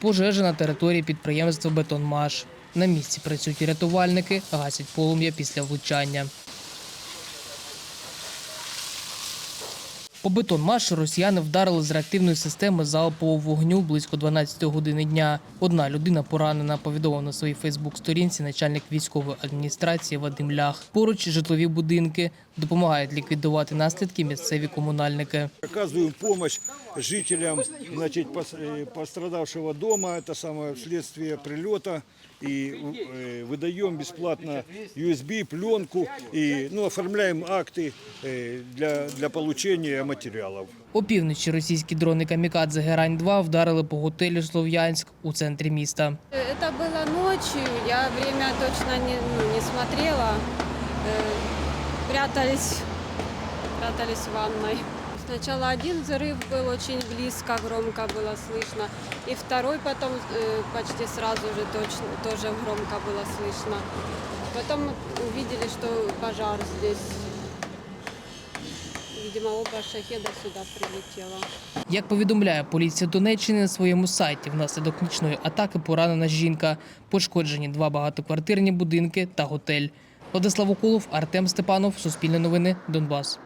Пожежа на території підприємства Бетонмаш. На місці працюють рятувальники, гасять полум'я після влучання. По бетонмашу росіяни вдарили з реактивної системи залпового вогню близько 12 години дня. Одна людина поранена, повідомив на своїй Фейсбук-сторінці начальник військової адміністрації Вадим Лях. Поруч житлові будинки допомагають ліквідувати наслідки місцеві комунальники. Оказываем помощь жителям значит, пос- э, пострадавшего дома, это самое вследствие прилета. И э, выдаем бесплатно USB, пленку и ну, оформляем акты э, для, для получения материалов. Опівночі російські дрони Камікадзе Герань-2 вдарили по готелю Слов'янськ у центрі міста. Это было ночью, я время точно не, ну, не смотрела. Э, прятались, прятались в ванной. Сначала один взрыв был очень близко, громко было слышно. И второй потом э, почти сразу же точно, тоже громко было слышно. Потом увидели, что пожар здесь. Видимо, оба шахеда сюда прилетело. Як повідомляє поліція Донеччини на своєму сайті, внаслідок нічної атаки поранена жінка. Пошкоджені два багатоквартирні будинки та готель. Владислав Уколов, Артем Степанов, Суспільне новини, Донбас.